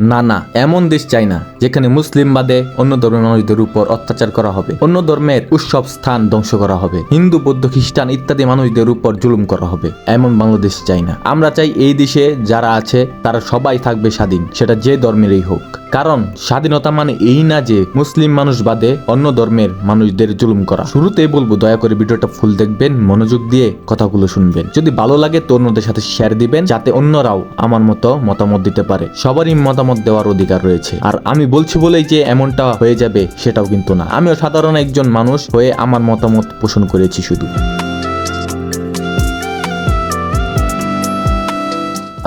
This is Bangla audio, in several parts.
না না, এমন দেশ চাই না, যেখানে মুসলিম বাদে অন্য ধর্মের মানুষদের উপর অত্যাচার করা হবে। অন্য ধর্মের উৎসব স্থান ধ্বংস করা হবে। হিন্দু, বৌদ্ধ, খ্রিস্টান ইত্যাদি মানুষদের উপর জুলুম করা হবে। এমন বাংলাদেশ চাই না। আমরা চাই এই দেশে যারা আছে, তারা সবাই থাকবে স্বাধীন। সেটা যে ধর্মেরই হোক। কারণ স্বাধীনতা মানে এই না যে মুসলিম মানুষ বাদে অন্য ধর্মের মানুষদের জুলুম করা। শুরুতেই বলব, দয়া করে ভিডিওটা ফুল দেখবেন, মনোযোগ দিয়ে কথাগুলো শুনবেন। যদি ভালো লাগে তো অন্যদের সাথে শেয়ার দিবেন, যাতে অন্যরাও আমার মতো মতামত দিতে পারে। সবারই মতামত দেওয়ার অধিকার রয়েছে। আর আমি বলছি বলেই যে এমনটা হয়ে যাবে সেটাও কিন্তু না। আমিও সাধারণ একজন মানুষ হয়ে আমার মতামত পোষণ করেছি শুধু।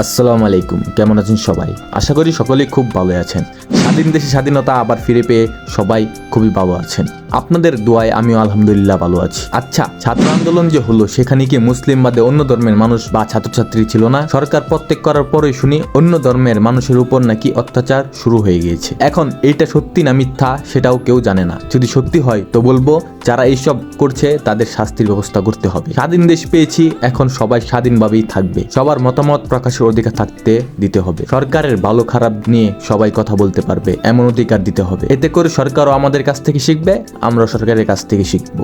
আসসালামু আলাইকুম, কেমন আছেন সবাই? আশা করি সকলেই খুব ভালো আছেন। স্বাধীন দেশে স্বাধীনতা আবার ফিরে পেয়ে সবাই খুবই ভালো আছেন। আপনাদের দোয়ায় আমিও আলহামদুলিল্লাহ ভালো আছি। আচ্ছা ছাত্র আন্দোলন যে হলো, সেখানে কি মুসলিম বাদে অন্য ধর্মের মানুষ বা ছাত্রছাত্রী ছিল না? সরকার প্রত্যেক করার পরে শুনি, অন্য ধর্মের মানুষের উপর নাকি অত্যাচার শুরু হয়ে গিয়েছে। এখন এইটা সত্যি না মিথ্যা, সেটাও কেউ জানে না। যদি সত্যি হয়, তো বলব যারা এইসব করছে, তাদের শাস্তির ব্যবস্থা করতে হবে। স্বাধীন দেশ পেয়েছি, এখন সবাই স্বাধীনভাবেই থাকবে। সবার মতামত প্রকাশের অধিকার থাকতে দিতে হবে। সরকারের ভালো খারাপ নিয়ে সবাই কথা বলতে পারবে, এমন অধিকার দিতে হবে। এতে করে সরকারও আমাদের কাছ থেকে শিখবে আমরা সরকারের কাছ থেকে শিখব।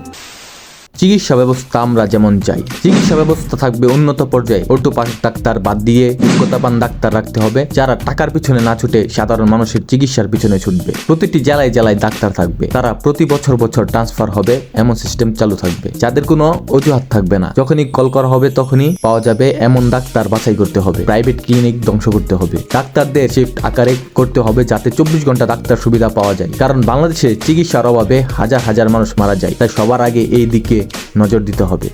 চিকিৎসা ব্যবস্থা আমরা যেমন চাই। চিকিৎসা ব্যবস্থা থাকবে উন্নত পর্যায়ে। অর্থোপাস ডাক্তার বাদ দিয়ে যোগ্যতাবান ডাক্তার রাখতে হবে। যারা টাকার পিছনে না ছুটে সাধারণ মানুষের চিকিৎসার পিছনে ছুটবে। প্রতিটি জেলায় জেলায় ডাক্তার থাকবে। তারা প্রতি বছর বছর ট্রান্সফার হবে। এমন সিস্টেম চালু থাকবে। যাদের কোনো অজুহাত থাকবে না। যখনই কল করা হবে, তখনই পাওয়া যাবে এমন ডাক্তার বাছাই করতে হবে। প্রাইভেট ক্লিনিক ধ্বংস করতে হবে। ডাক্তারদের শিফট আকারে করতে হবে যাতে চব্বিশ ঘণ্টা ডাক্তার সুবিধা পাওয়া যায়। কারণ বাংলাদেশে চিকিৎসার অভাবে হাজার হাজার মানুষ মারা যায়। তাই সবার আগে এই দিকে নজর দিতে হবে।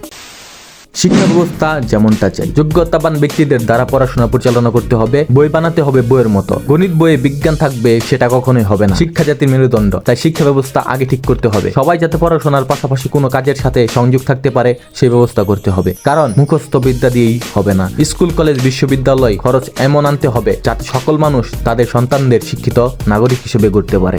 শিক্ষা ব্যবস্থা যেমনটা চাই। যোগ্যতাবান ব্যক্তিদের দ্বারা পড়াশোনা পরিচালনা করতে হবে, বই বানাতে হবে বইয়ের মতো। গণিত বইয়ে বিজ্ঞান থাকবে সেটা কখনোই হবে না। শিক্ষা জাতির মেরুদণ্ড। তাই শিক্ষা ব্যবস্থা আগে ঠিক করতে হবে। সবাই যাতে পড়াশোনার পাশাপাশি কোনো কাজের সাথে সংযোগ থাকতে পারে, সেই ব্যবস্থা করতে হবে। কারণ মুখস্থ বিদ্যা দিয়েই হবে না। স্কুল, কলেজ, বিশ্ববিদ্যালয় খরচ এমন আনতে হবে, যাতে সকল মানুষ তাদের সন্তানদের শিক্ষিত নাগরিক হিসেবে গড়তে পারে।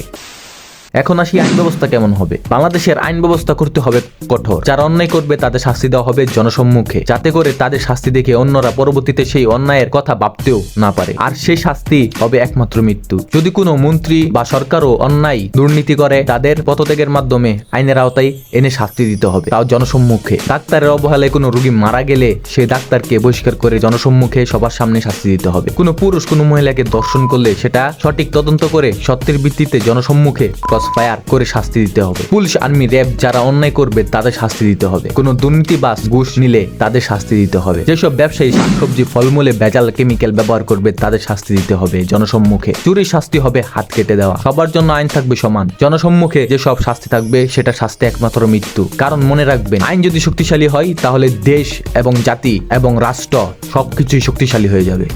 এখন আসি আইন ব্যবস্থা কেমন হবে? বাংলাদেশের আইন ব্যবস্থা করতে হবে কঠোর। যারা অন্যায় করবে, তাদের শাস্তি দেওয়া হবে জনসম্মুখে। যাতে করে তাদের শাস্তি দেখে অন্যরা পরবর্তীতে সেই অন্যায়ের কথা ভাবতেও না পারে। আর সেই শাস্তি হবে একমাত্র মৃত্যু। যদি কোনো মন্ত্রী বা সরকারও অন্যায় দুর্নীতি করে, তাদের পদত্যাগের মাধ্যমে আইনের আওতায় এনে শাস্তি দিতে হবে। তাও জনসম্মুখে। ডাক্তারের অবহেলায় কোনো রোগী মারা গেলে সেই ডাক্তারকে বহিষ্কার করে জনসম্মুখে সবার সামনে শাস্তি দিতে হবে। কোনো পুরুষ, কোনো মহিলাকে দর্শন করলে সেটা সঠিক তদন্ত করে সত্যের ভিত্তিতে জনসম্মুখে ক্রস ফায়ার করে শাস্তি দিতে হবে। পুলিশ, আর্মি, র্যাব যারা অন্যায় করবে তাদের শাস্তি দিতে হবে। কোনো দুর্নীতিবাস ঘুষ নিলে তাদের শাস্তি দিতে হবে। যেসব ব্যবসায়ী শাকসবজি, ফলমূলে, ভেজাল কেমিক্যাল ব্যবহার করবে তাদের শাস্তি দিতে হবে জনসম্মুখে। চুরির শাস্তি হবে হাত কেটে দেওয়া। সবার জন্য আইন থাকবে সমান। জনসম্মুখে যেসব শাস্তি থাকবে, সেটা শাস্তি একমাত্র মৃত্যু। কারণ মনে রাখবেন, আইন যদি শক্তিশালী হয়, তাহলে দেশ এবং জাতি এবং রাষ্ট্র সবকিছুই শক্তিশালী হয়ে যাবে।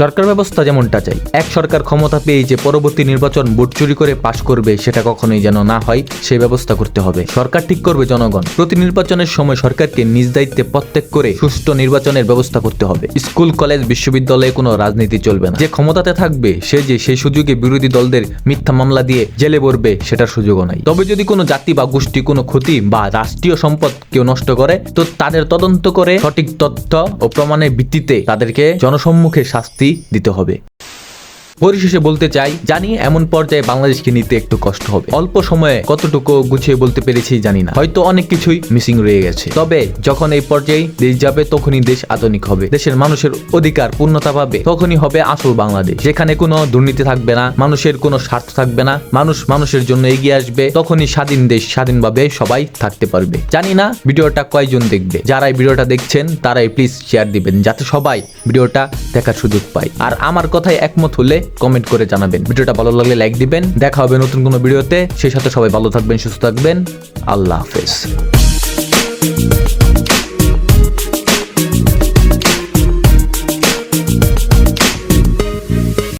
সরকার ব্যবস্থা যেমনটা চাই। এক সরকার ক্ষমতা পেয়ে যে পরবর্তী নির্বাচন ভোট চুরি করে পাশ করবে, সেটা কখনোই যেন না হয় সেই ব্যবস্থা করতে হবে। সরকার ঠিক করবে, জনগণ। প্রতি নির্বাচনের সময় সরকারকে নিজ দায়িত্বে প্রত্যেক করে সুষ্ঠু নির্বাচনের ব্যবস্থা করতে হবে। স্কুল, কলেজ, বিশ্ববিদ্যালয়ে কোনো রাজনীতি চলবে না। যে ক্ষমতাতে থাকবে, সে যে সেই সুযোগে বিরোধী দলদের মিথ্যা মামলা দিয়ে জেলে পড়বে, সেটার সুযোগও নাই। তবে যদি কোনো জাতি বা গোষ্ঠী, কোনো ক্ষতি বা রাষ্ট্রীয় সম্পদ কেউ নষ্ট করে, তো তাদের তদন্ত করে সঠিক তথ্য ও প্রমাণের ভিত্তিতে তাদেরকে জনসম্মুখে শাস্তি দিতে হবে। পরিশেষে বলতে চাই, জানি এমন পর্যায়ে বাংলাদেশকে নিতে একটু কষ্ট হবে। অল্প সময়ে কতটুকু গুছিয়ে বলতে পেরেছি জানি না। হয়তো অনেক কিছুই মিসিং রয়ে গেছে। তবে যখন এই পর্যায়ে দেশ যাবে, তখনই দেশ আধুনিক হবে। দেশের মানুষের অধিকার পূর্ণতা পাবে। তখনই হবে আসল বাংলাদেশ। যেখানে কোনো দুর্নীতি থাকবে না, মানুষের কোনো স্বার্থ থাকবে না। মানুষ মানুষের জন্য এগিয়ে আসবে। তখনই স্বাধীন দেশ স্বাধীনভাবে সবাই থাকতে পারবে। জানি না ভিডিওটা কয়জন দেখবে। যারা এই ভিডিওটা দেখছেন, তারাই প্লিজ শেয়ার দিবেন। যাতে সবাই ভিডিওটা দেখার সুযোগ পায়। আর আমার কথায় একমত হলে কমেন্ট করে জানাবেন। ভিডিওটা ভালো লাগলে লাইক দিবেন। দেখা হবে নতুন কোনো ভিডিওতে। সেই সাথে সবাই ভালো থাকবেন, সুস্থ থাকবেন। আল্লাহ হাফেজ।